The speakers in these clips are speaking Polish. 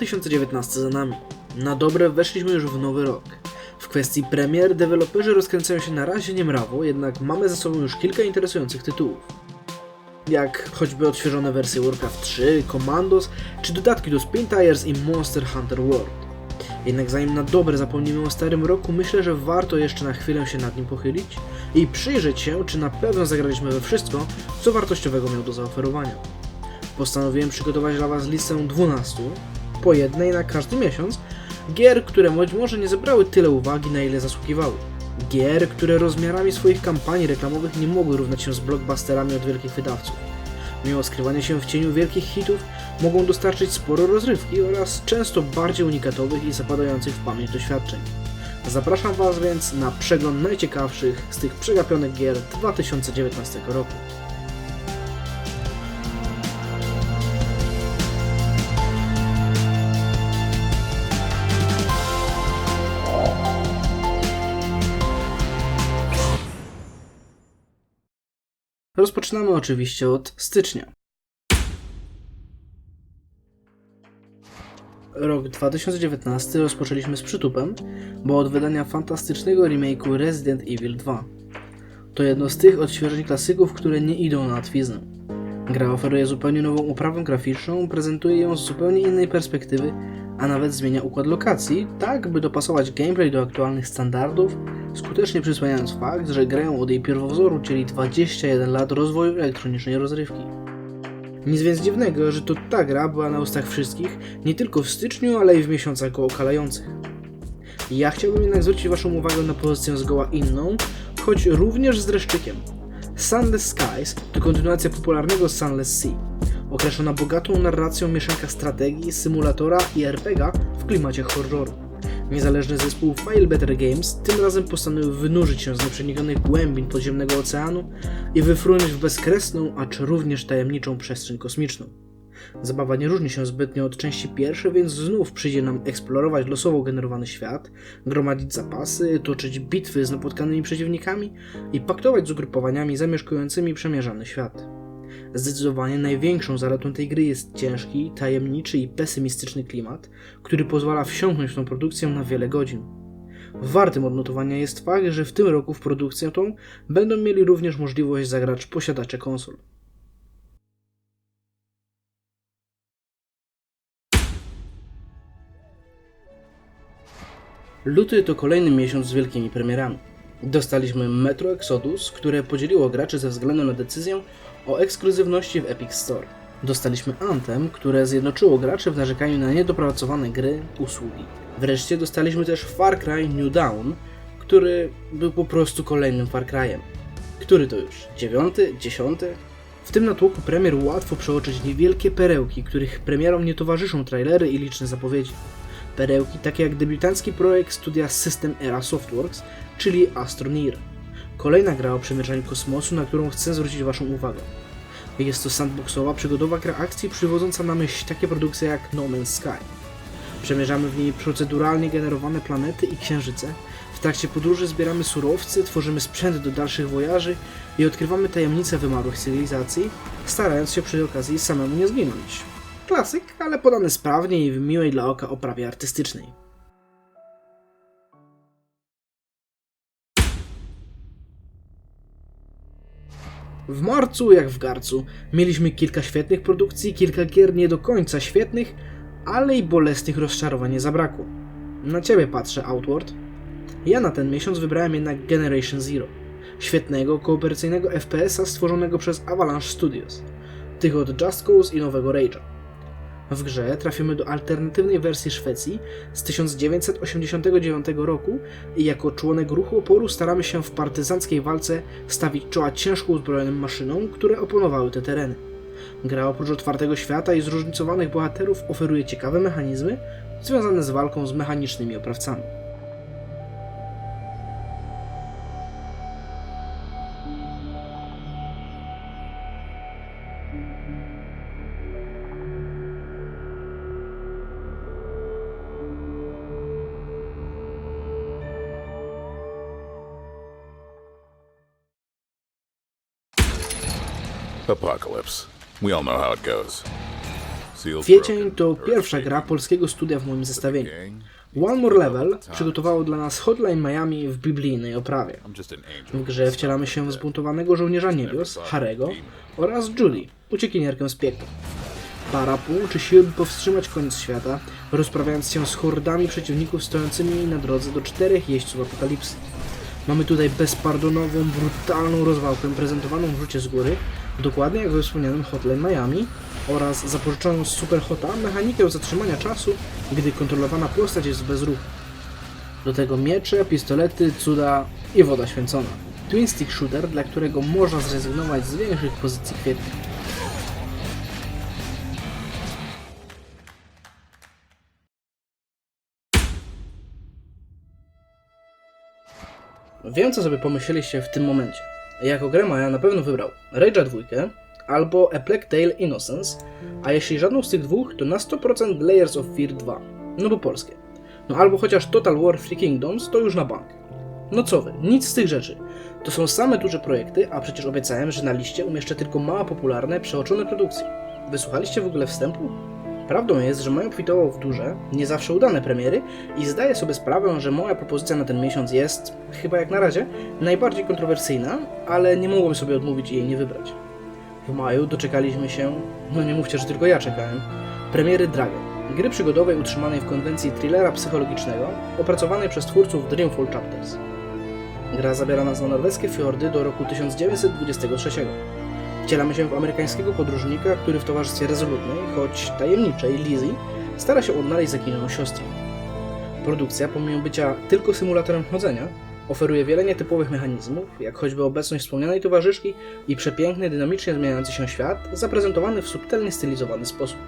2019 za nami. Na dobre weszliśmy już w nowy rok. W kwestii premier deweloperzy rozkręcają się na razie niemrawo, jednak mamy za sobą już kilka interesujących tytułów. Jak choćby odświeżone wersje Warcraft 3, Commandos, czy dodatki do Spin Tires i Monster Hunter World. Jednak zanim na dobre zapomnimy o starym roku, myślę, że warto jeszcze na chwilę się nad nim pochylić i przyjrzeć się, czy na pewno zagraliśmy we wszystko, co wartościowego miał do zaoferowania. Postanowiłem przygotować dla Was listę 12, po jednej na każdy miesiąc, gier, które być może nie zebrały tyle uwagi, na ile zasługiwały. Gier, które rozmiarami swoich kampanii reklamowych nie mogły równać się z blockbusterami od wielkich wydawców. Mimo skrywania się w cieniu wielkich hitów, mogą dostarczyć sporo rozrywki oraz często bardziej unikatowych i zapadających w pamięć doświadczeń. Zapraszam Was więc na przegląd najciekawszych z tych przegapionych gier 2019 roku. Rozpoczynamy oczywiście od stycznia. Rok 2019 rozpoczęliśmy z przytupem, bo od wydania fantastycznego remake'u Resident Evil 2. To jedno z tych odświeżeń klasyków, które nie idą na łatwiznę. Gra oferuje zupełnie nową oprawę graficzną, prezentuje ją z zupełnie innej perspektywy, a nawet zmienia układ lokacji, tak by dopasować gameplay do aktualnych standardów, skutecznie przysłaniając fakt, że grają od jej pierwowzoru, czyli 21 lat rozwoju elektronicznej rozrywki. Nic więc dziwnego, że to ta gra była na ustach wszystkich, nie tylko w styczniu, ale i w miesiącach go okalających. Ja chciałbym jednak zwrócić Waszą uwagę na pozycję zgoła inną, choć również z dreszczykiem. Sunless Skies to kontynuacja popularnego Sunless Sea, określona bogatą narracją mieszanka strategii, symulatora i RPGa w klimacie horroru. Niezależny zespół File Better Games tym razem postanowił wynurzyć się z nieprzenikanych głębin podziemnego oceanu i wyfrunąć w bezkresną, acz również tajemniczą przestrzeń kosmiczną. Zabawa nie różni się zbytnio od części pierwszej, więc znów przyjdzie nam eksplorować losowo generowany świat, gromadzić zapasy, toczyć bitwy z napotkanymi przeciwnikami i paktować z ugrupowaniami zamieszkującymi przemierzany świat. Zdecydowanie największą zaletą tej gry jest ciężki, tajemniczy i pesymistyczny klimat, który pozwala wsiąknąć w tą produkcję na wiele godzin. Wartym odnotowania jest fakt, że w tym roku w produkcję tą będą mieli również możliwość zagrać posiadacze konsol. Luty to kolejny miesiąc z wielkimi premierami. Dostaliśmy Metro Exodus, które podzieliło graczy ze względu na decyzję o ekskluzywności w Epic Store. Dostaliśmy Anthem, które zjednoczyło graczy w narzekaniu na niedopracowane gry, usługi. Wreszcie dostaliśmy też Far Cry New Dawn, który był po prostu kolejnym Far Cry'em. Który to już? Dziewiąty? Dziesiąty? W tym natłoku premier łatwo przeoczyć niewielkie perełki, których premierom nie towarzyszą trailery i liczne zapowiedzi. Perełki takie jak debiutancki projekt studia System Era Softworks, czyli Astroneer. Kolejna gra o przemierzaniu kosmosu, na którą chcę zwrócić Waszą uwagę. Jest to sandboxowa, przygodowa gra akcji przywodząca na myśl takie produkcje jak No Man's Sky. Przemierzamy w niej proceduralnie generowane planety i księżyce. W trakcie podróży zbieramy surowce, tworzymy sprzęt do dalszych wojaży i odkrywamy tajemnice wymarłych cywilizacji, starając się przy okazji samemu nie zginąć. Klasyk, ale podany sprawnie i w miłej dla oka oprawie artystycznej. W marcu, jak w garcu, mieliśmy kilka świetnych produkcji, kilka gier nie do końca świetnych, ale i bolesnych rozczarowań nie zabrakło. Na ciebie patrzę, Outward. Ja na ten miesiąc wybrałem jednak Generation Zero, świetnego, kooperacyjnego FPS-a stworzonego przez Avalanche Studios, tych od Just Cause i nowego Rage'a. W grze trafimy do alternatywnej wersji Szwecji z 1989 roku i jako członek ruchu oporu staramy się w partyzanckiej walce stawić czoła ciężko uzbrojonym maszynom, które oponowały te tereny. Gra oprócz otwartego świata i zróżnicowanych bohaterów oferuje ciekawe mechanizmy związane z walką z mechanicznymi oprawcami. Apocalypse. We all know how it goes. To pierwsza gra polskiego studia w moim zestawieniu. One More Level przygotowało dla nas Hotline Miami w biblijnej oprawie. W grze wcielamy się w zbuntowanego żołnierza niebios, Harego oraz Judy, uciekinierkę z piekła. Parapu uczy siły, by powstrzymać koniec świata, rozprawiając się z hordami przeciwników stojącymi na drodze do czterech jeźdźców apokalipsy. Mamy tutaj bezpardonową, brutalną rozwałkę prezentowaną w rzucie z góry, dokładnie jak we wspomnianym Hotline Miami oraz zapożyczoną z Superhota mechanikę zatrzymania czasu, gdy kontrolowana postać jest bez ruchu. Do tego miecze, pistolety, cuda i woda święcona. Twin Stick Shooter, dla którego można zrezygnować z większych pozycji kwietnia. Wiem, co sobie pomyśleliście w tym momencie. Jako grę Maja na pewno wybrał Rage'a 2 albo A Plague Tale Innocence, a jeśli żadną z tych dwóch, to na 100% Layers of Fear 2, no bo polskie. No albo chociaż Total War Three Kingdoms, to już na bank. No co wy, nic z tych rzeczy. To są same duże projekty, a przecież obiecałem, że na liście umieszczę tylko małe popularne, przeoczone produkcje. Wysłuchaliście w ogóle wstępu? Prawdą jest, że Maja obfitował w duże, nie zawsze udane premiery i zdaję sobie sprawę, że moja propozycja na ten miesiąc jest, chyba jak na razie, najbardziej kontrowersyjna, ale nie mogłem sobie odmówić i jej nie wybrać. W maju doczekaliśmy się, no nie mówcie, że tylko ja czekałem, premiery Dragon, gry przygodowej utrzymanej w konwencji thrillera psychologicznego, opracowanej przez twórców Dreamfall Chapters. Gra zabiera nas na norweskie fiordy do roku 1923. Wcielamy się w amerykańskiego podróżnika, który w towarzystwie rezolutnej, choć tajemniczej Lizzie stara się odnaleźć zaginioną siostrę. Produkcja, pomimo bycia tylko symulatorem chodzenia, oferuje wiele nietypowych mechanizmów, jak choćby obecność wspomnianej towarzyszki i przepiękny, dynamicznie zmieniający się świat, zaprezentowany w subtelnie stylizowany sposób.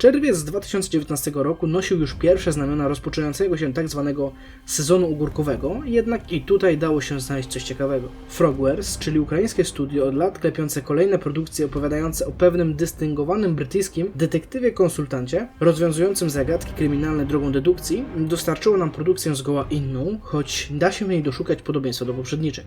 Czerwiec 2019 roku nosił już pierwsze znamiona rozpoczynającego się tak zwanego sezonu ogórkowego, jednak i tutaj dało się znaleźć coś ciekawego. Frogwares, czyli ukraińskie studio od lat klepiące kolejne produkcje opowiadające o pewnym dystyngowanym brytyjskim detektywie konsultancie rozwiązującym zagadki kryminalne drogą dedukcji, dostarczyło nam produkcję zgoła inną, choć da się w niej doszukać podobieństwa do poprzedniczek.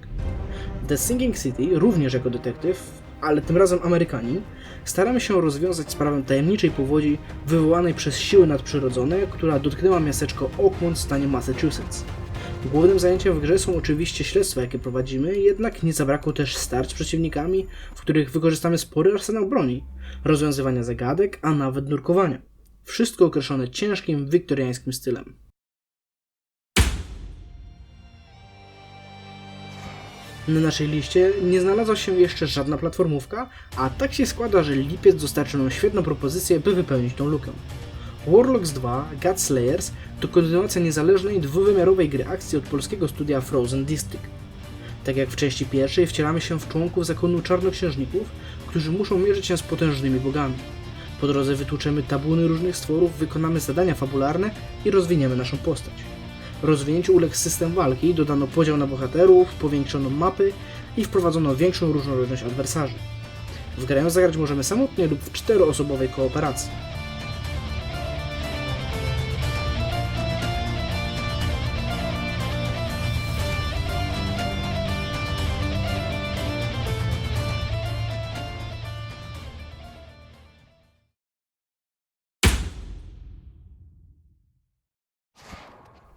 The Singing City, również jako detektyw, ale tym razem Amerykanin, staramy się rozwiązać sprawę tajemniczej powodzi wywołanej przez siły nadprzyrodzone, która dotknęła miasteczko Oakmont w stanie Massachusetts. Głównym zajęciem w grze są oczywiście śledztwa, jakie prowadzimy, jednak nie zabrakło też starć z przeciwnikami, w których wykorzystamy spory arsenał broni, rozwiązywania zagadek, a nawet nurkowania. Wszystko określone ciężkim, wiktoriańskim stylem. Na naszej liście nie znalazła się jeszcze żadna platformówka, a tak się składa, że lipiec dostarczył nam świetną propozycję, by wypełnić tą lukę. Warlocks 2 God Slayers to kontynuacja niezależnej, dwuwymiarowej gry akcji od polskiego studia Frozen District. Tak jak w części pierwszej wcielamy się w członków zakonu czarnoksiężników, którzy muszą mierzyć się z potężnymi bogami. Po drodze wytłuczemy tabuny różnych stworów, wykonamy zadania fabularne i rozwiniemy naszą postać. Rozwinięciu uległ system walki, dodano podział na bohaterów, powiększono mapy i wprowadzono większą różnorodność adwersarzy. W grę zagrać możemy samotnie lub w czteroosobowej kooperacji.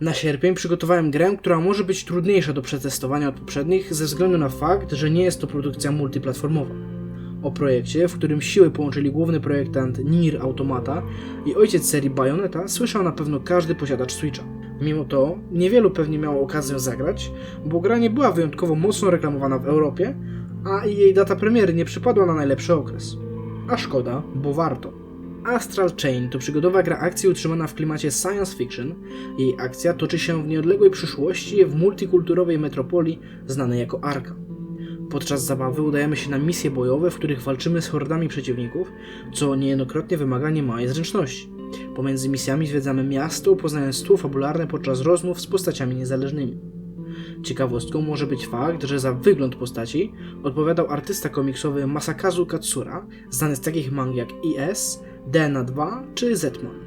Na sierpień przygotowałem grę, która może być trudniejsza do przetestowania od poprzednich ze względu na fakt, że nie jest to produkcja multiplatformowa. O projekcie, w którym siły połączyli główny projektant Nier Automata i ojciec serii Bayonetta, słyszał na pewno każdy posiadacz Switcha. Mimo to, niewielu pewnie miało okazję zagrać, bo gra nie była wyjątkowo mocno reklamowana w Europie, a jej data premiery nie przypadła na najlepszy okres. A szkoda, bo warto. Astral Chain to przygodowa gra akcji utrzymana w klimacie science fiction. Jej akcja toczy się w nieodległej przyszłości w multikulturowej metropolii znanej jako Arka. Podczas zabawy udajemy się na misje bojowe, w których walczymy z hordami przeciwników, co niejednokrotnie wymaga niemałej zręczności. Pomiędzy misjami zwiedzamy miasto, poznając tło fabularne podczas rozmów z postaciami niezależnymi. Ciekawostką może być fakt, że za wygląd postaci odpowiadał artysta komiksowy Masakazu Katsura, znany z takich mang jak IS, DNA 2 czy Zetman.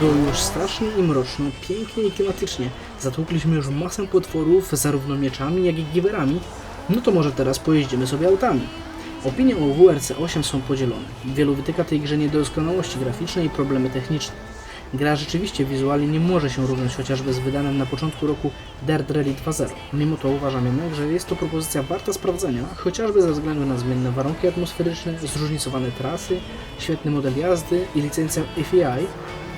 Było już strasznie i mroczno, pięknie i klimatycznie. Zatłukliśmy już masę potworów, zarówno mieczami, jak i giwerami. No to może teraz pojeździmy sobie autami. Opinie o WRC 8 są podzielone. Wielu wytyka tej grze niedoskonałości graficzne i problemy techniczne. Gra rzeczywiście wizualnie nie może się równać chociażby z wydanym na początku roku Rally 2.0. Mimo to uważam jednak, że jest to propozycja warta sprawdzenia, chociażby ze względu na zmienne warunki atmosferyczne, zróżnicowane trasy, świetny model jazdy i licencję FEI,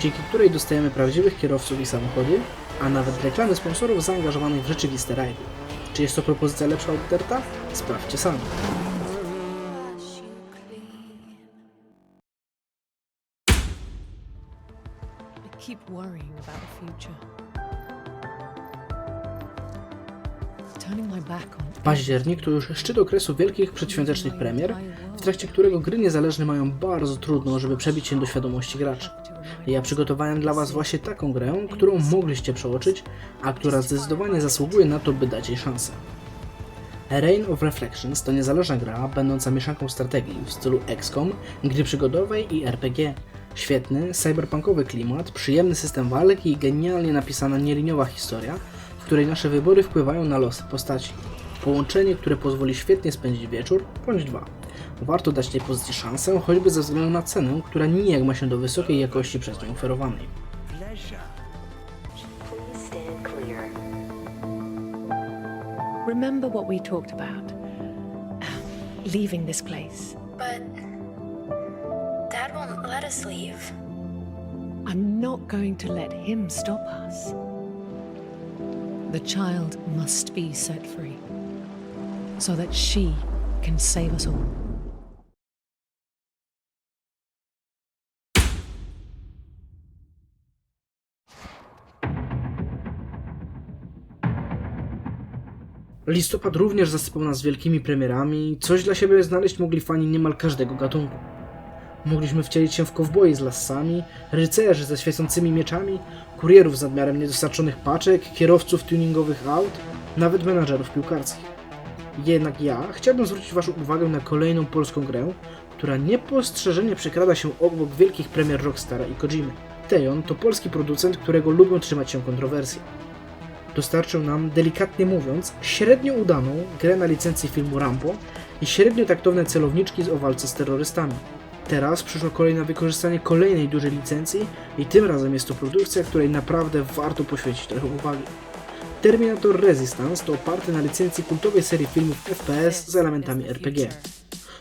dzięki której dostajemy prawdziwych kierowców i samochody, a nawet reklamy sponsorów zaangażowanych w rzeczywiste rajdy. Czy jest to propozycja lepsza od Derta? Sprawdźcie sami. Keep worrying about the future. Październik to już szczyt okresu wielkich przedświątecznych premier, w trakcie którego gry niezależne mają bardzo trudno, żeby przebić się do świadomości graczy. Ja przygotowałem dla Was właśnie taką grę, którą mogliście przeoczyć, a która zdecydowanie zasługuje na to, by dać jej szansę. Reign of Reflections to niezależna gra, będąca mieszanką strategii w stylu XCOM, gry przygodowej i RPG. Świetny, cyberpunkowy klimat, przyjemny system walki i genialnie napisana nieliniowa historia, w której nasze wybory wpływają na losy postaci. Połączenie, które pozwoli świetnie spędzić wieczór, bądź dwa. Warto dać tej pozycji szansę, choćby ze względu na cenę, która nijak ma się do wysokiej jakości przez nią oferowanej. Remember what we talked about? Leaving this place. But Dad won't let us leave. I'm not going to let him stop us. The child must be set free so that she can save us all. Listopad również zasypał nas wielkimi premierami, coś dla siebie znaleźć mogli fani niemal każdego gatunku. Mogliśmy wcielić się w kowboi z lassami, rycerzy ze świecącymi mieczami, kurierów z nadmiarem niedostarczonych paczek, kierowców tuningowych aut, nawet menadżerów piłkarskich. Jednak ja chciałbym zwrócić Waszą uwagę na kolejną polską grę, która niepostrzeżenie przekrada się obok wielkich premier Rockstara i Kojimy. Tejon to polski producent, którego lubią trzymać się kontrowersje dostarczył nam, delikatnie mówiąc, średnio udaną grę na licencji filmu Rambo i średnio taktowne celowniczki z o walce z terrorystami. Teraz przyszło kolej na wykorzystanie kolejnej dużej licencji i tym razem jest to produkcja, której naprawdę warto poświęcić trochę uwagi. Terminator Resistance to oparty na licencji kultowej serii filmów FPS z elementami RPG.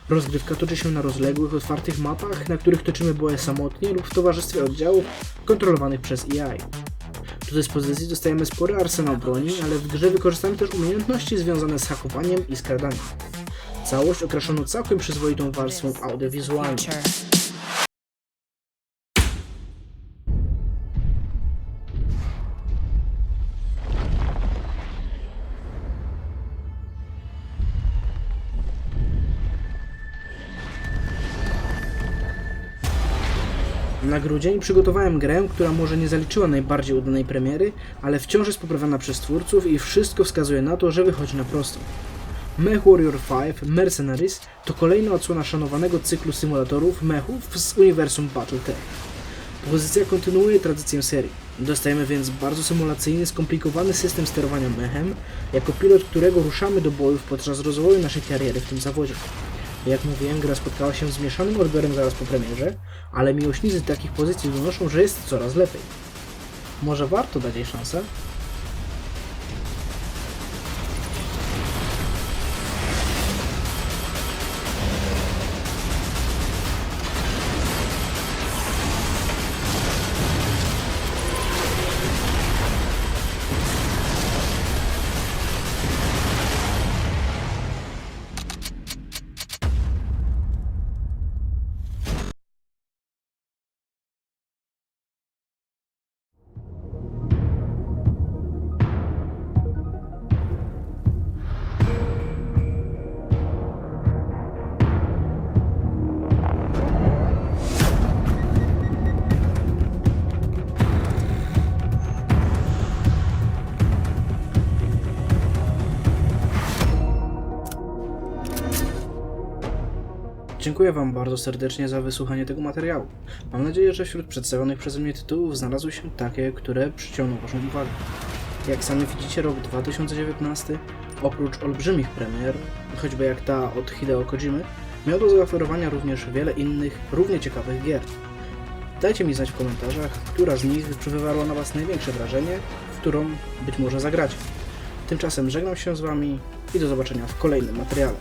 Rozgrywka toczy się na rozległych, otwartych mapach, na których toczymy boje samotnie lub w towarzystwie oddziałów kontrolowanych przez AI. Do dyspozycji dostajemy spory arsenał broni, ale w grze wykorzystamy też umiejętności związane z hakowaniem i skradaniem. Całość okraszono całkiem przyzwoitą warstwą audiowizualną. Na grudzień przygotowałem grę, która może nie zaliczyła najbardziej udanej premiery, ale wciąż jest poprawiona przez twórców i wszystko wskazuje na to, że wychodzi na prostą. Mech Warrior 5 Mercenaries to kolejna odsłona szanowanego cyklu symulatorów mechów z uniwersum Battletech. Pozycja kontynuuje tradycję serii. Dostajemy więc bardzo symulacyjny, skomplikowany system sterowania mechem, jako pilot którego ruszamy do bojów podczas rozwoju naszej kariery w tym zawodzie. Jak mówiłem, gra spotkała się z mieszanym odbiorem zaraz po premierze, ale miłośnicy takich pozycji donoszą, że jest coraz lepiej. Może warto dać jej szansę? Dziękuję Wam bardzo serdecznie za wysłuchanie tego materiału. Mam nadzieję, że wśród przedstawionych przeze mnie tytułów znalazły się takie, które przyciągną Waszą uwagę. Jak sami widzicie, rok 2019, oprócz olbrzymich premier, choćby jak ta od Hideo Kojimy, miał do zaoferowania również wiele innych, równie ciekawych gier. Dajcie mi znać w komentarzach, która z nich wywarła na Was największe wrażenie, w którą być może zagracie. Tymczasem żegnam się z Wami i do zobaczenia w kolejnym materiale.